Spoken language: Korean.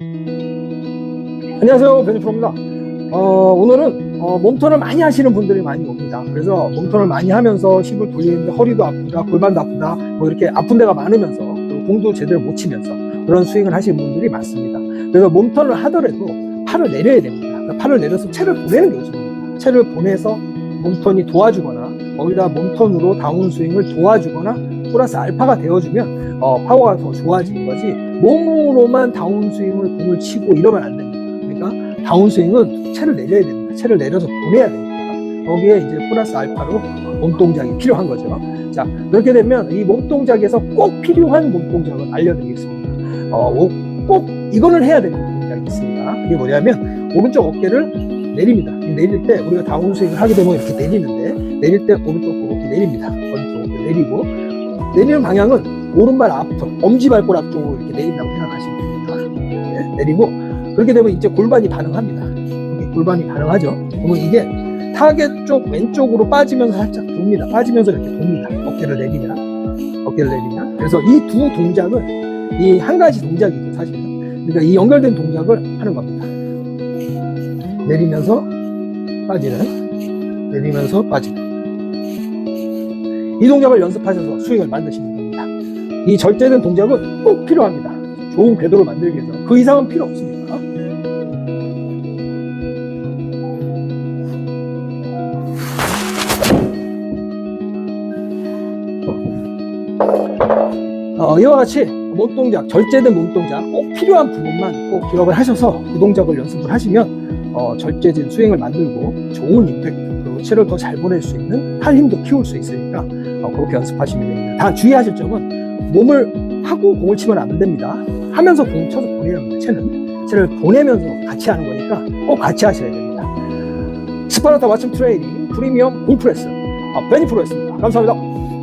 안녕하세요 베니프로입니다. 어, 오늘은 어, 몸턴을 많이 하시는 분들이 많이 옵니다. 그래서 몸턴을 많이 하면서 힙을 돌리는데 허리도 아프다 골반도 아프다 뭐 이렇게 아픈 데가 많으면서 그리고 공도 제대로 못 치면서 그런 스윙을 하시는 분들이 많습니다. 그래서 몸턴을 하더라도 팔을 내려야 됩니다. 그러니까 팔을 내려서 채를 보내는 게 우선입니다. 채를 보내서 몸턴이 도와주거나 거기다 몸턴으로 다운 스윙을 도와주거나 플러스 알파가 되어주면 어, 파워가 더 좋아지는 거지 몸으로만 다운스윙을 공을 치고 이러면 안 됩니다. 그러니까 다운스윙은 채를 내려야 됩니다. 채를 내려서 보내야 됩니다. 거기에 이제 플러스 알파로 몸동작이 필요한 거죠. 자 그렇게 되면 이 몸동작에서 꼭 필요한 몸동작을 알려드리겠습니다. 어, 오- 꼭 이거는 해야 되는 동작이 있습니다. 그게 뭐냐면 오른쪽 어깨를 내립니다. 이 내릴 때 우리가 다운스윙을 하게 되면 이렇게 내리는데 내릴 때 오른쪽 이렇게 내립니다. 오른쪽 내리고 내리는 방향은 오른발 앞쪽 엄지발가락 앞쪽으로 이렇게 내린다고 생각하시면 됩니다. 네, 내리고 그렇게 되면 이제 골반이 반응합니다. 골반이 반응하죠. 그러면 이게 타겟 쪽 왼쪽으로 빠지면서 살짝 돕니다. 빠지면서 이렇게 돕니다. 어깨를 내리면 어깨를 내리면 그래서 이 두 동작은 이한 가지 동작이죠 사실은. 그러니까 이 연결된 동작을 하는 겁니다. 내리면서 빠지는 내리면서 빠지는. 이 동작을 연습하셔서 스윙을 만드시면 됩니다. 이 절제된 동작은 꼭 필요합니다. 좋은 궤도를 만들기 위해서 그 이상은 필요 없습니다. 어, 이와 같이 몸동작, 절제된 몸동작 꼭 필요한 부분만 꼭 기억을 하셔서 그 동작을 연습을 하시면 어, 절제된 스윙을 만들고 좋은 임팩트 그리고 채를 더 잘 보낼 수 있는 팔 힘도 키울 수 있으니까 어, 그렇게 연습하시면 됩니다. 다 주의하실 점은 몸을 하고 공을 치면 안 됩니다. 하면서 공 쳐서 합니다. 채는 채를 보내면서 같이 하는 거니까 꼭 같이 하셔야 됩니다. 스파르타 왓츠 트레이닝 프리미엄 골프레슨 아, 베니프로였습니다. 감사합니다.